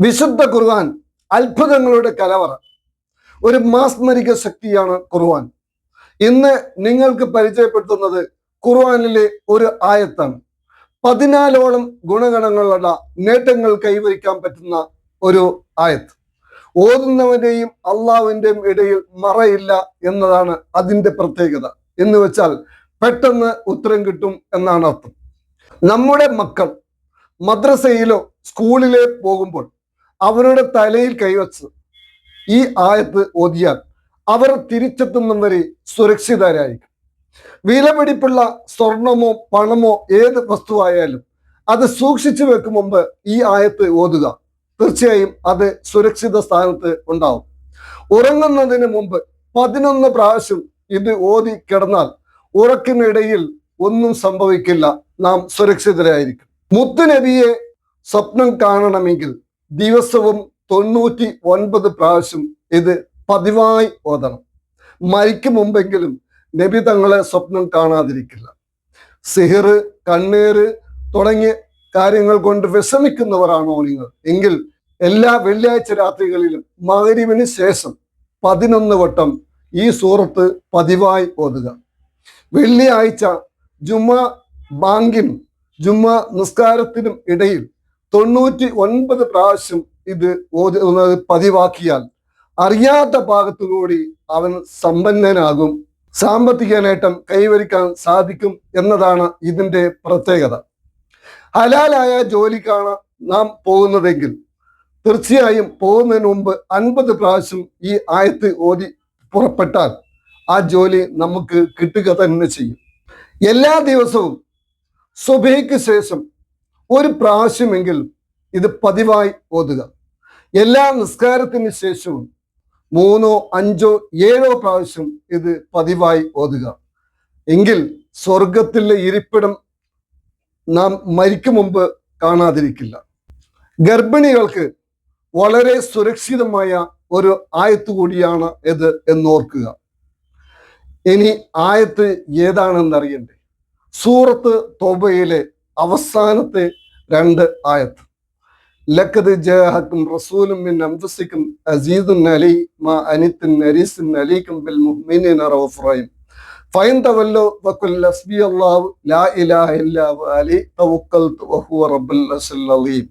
വിശുദ്ധ ഖുർആൻ അത്ഭുതങ്ങളുടെ കലവറ. ഒരു മാസ്മരിക ശക്തിയാണ് ഖുർആൻ. ഇന്ന് നിങ്ങൾക്ക് പരിചയപ്പെടുത്തുന്നത് ഖുർആനിലെ ഒരു ആയത്താണ്. പതിനാലോളം ഗുണഗണങ്ങളുള്ള നേട്ടങ്ങൾ കൈവരിക്കാൻ പറ്റുന്ന ഒരു ആയത്ത്. ഓതുന്നവന്റെയും അള്ളാവിന്റെയും ഇടയിൽ മറയില്ല എന്നതാണ് അതിന്റെ പ്രത്യേകത. എന്ന് വെച്ചാൽ പെട്ടെന്ന് ഉത്തരം കിട്ടും എന്നാണ് അർത്ഥം. നമ്മുടെ മക്കൾ മദ്രസയിലോ സ്കൂളിലോ പോകുമ്പോൾ അവരുടെ തലയിൽ കൈവച്ച് ഈ ആയത്ത് ഓതിയാൽ അവർ തിരിച്ചെത്തുന്നവരെ വരെ സുരക്ഷിതരായിരിക്കും. വിലപിടിപ്പുള്ള സ്വർണമോ പണമോ ഏത് വസ്തുവായാലും അത് സൂക്ഷിച്ചു വെക്കും മുമ്പ് ഈ ആയത്ത് ഓതുക. തീർച്ചയായും അത് സുരക്ഷിത സ്ഥാനത്ത് ഉണ്ടാവും. ഉറങ്ങുന്നതിന് മുമ്പ് പതിനൊന്ന് പ്രാവശ്യം ഇത് ഓതി കിടന്നാൽ ഉറക്കിനിടയിൽ ഒന്നും സംഭവിക്കില്ല. നാം സുരക്ഷിതരായിരിക്കും. മുത്തുനബിയെ സ്വപ്നം കാണണമെങ്കിൽ ദിവസവും തൊണ്ണൂറ്റി ഒൻപത് പ്രാവശ്യം ഇത് പതിവായി ഓതണം. മരിക്കും മുമ്പെങ്കിലും നബി തങ്ങളെ സ്വപ്നം കാണാതിരിക്കില്ല. സിഹിറ് കണ്ണീര് തുടങ്ങിയ കാര്യങ്ങൾ കൊണ്ട് വിഷമിക്കുന്നവരാണോ നിങ്ങൾ? എങ്കിൽ എല്ലാ വെള്ളിയാഴ്ച രാത്രികളിലും മകരിവിന് ശേഷം പതിനൊന്ന് വട്ടം ഈ സൂറത്ത് പതിവായി ഓതുക. വെള്ളിയാഴ്ച ജുമ ബാങ്കിനും ജുമ നിസ്കാരത്തിനും ഇടയിൽ തൊണ്ണൂറ്റി ഒൻപത് പ്രാവശ്യം ഇത് പതിവാക്കിയാൽ അറിയാത്ത ഭാഗത്തുകൂടി അവൻ സമ്പന്നനാകും. സാമ്പത്തിക നേട്ടം കൈവരിക്കാൻ സാധിക്കും എന്നതാണ് ഇതിന്റെ പ്രത്യേകത. ഹലാലായ ജോലിക്കാണ് നാം പോകുന്നതെങ്കിൽ തീർച്ചയായും പോകുന്നതിന് മുമ്പ് അൻപത് പ്രാവശ്യം ഈ ആയത്ത് ഓതി പുറപ്പെട്ടാൽ ആ ജോലി നമുക്ക് കിട്ടുക തന്നെ ചെയ്യും. എല്ലാ ദിവസവും സുബൈക്ക് ശേഷം ഒരു പ്രാവശ്യമെങ്കിലും ഇത് പതിവായി ഓതുക. എല്ലാ നിസ്കാരത്തിന് ശേഷവും മൂന്നോ അഞ്ചോ ഏഴോ പ്രാവശ്യം ഇത് പതിവായി ഓതുക. എങ്കിൽ സ്വർഗത്തിലെ ഇരിപ്പിടം നാം മരിക്കും മുമ്പ് കാണാതിരിക്കില്ല. ഗർഭിണികൾക്ക് വളരെ സുരക്ഷിതമായ ഒരു ആയത്ത് കൂടിയാണ് ഇത് എന്നോർക്കുക. ഇനി ആയത്ത് ഏതാണെന്ന് അറിയണ്ടേ സൂറത്ത് തോബയിലെ അവസാനത്തെ രണ്ട് ആയത്ത്. ലക്കത് ജാഹക്കും റസൂലും മിൻ അംഫസിക്കും അസീദുൻ അലി മാ അനിത്തിൻ നരീസിൻ അലീക്കും ബിൽ മുഅ്മിനീന റഊഫ് റഹീം. ഫൈൻ തവല്ലോ വക്കുൽ ലസ്ബി അല്ലാഹു ലാ ഇലാഹ ഇല്ലാ അലി തവക്കൽതു റബ്ബുൽ അലീം.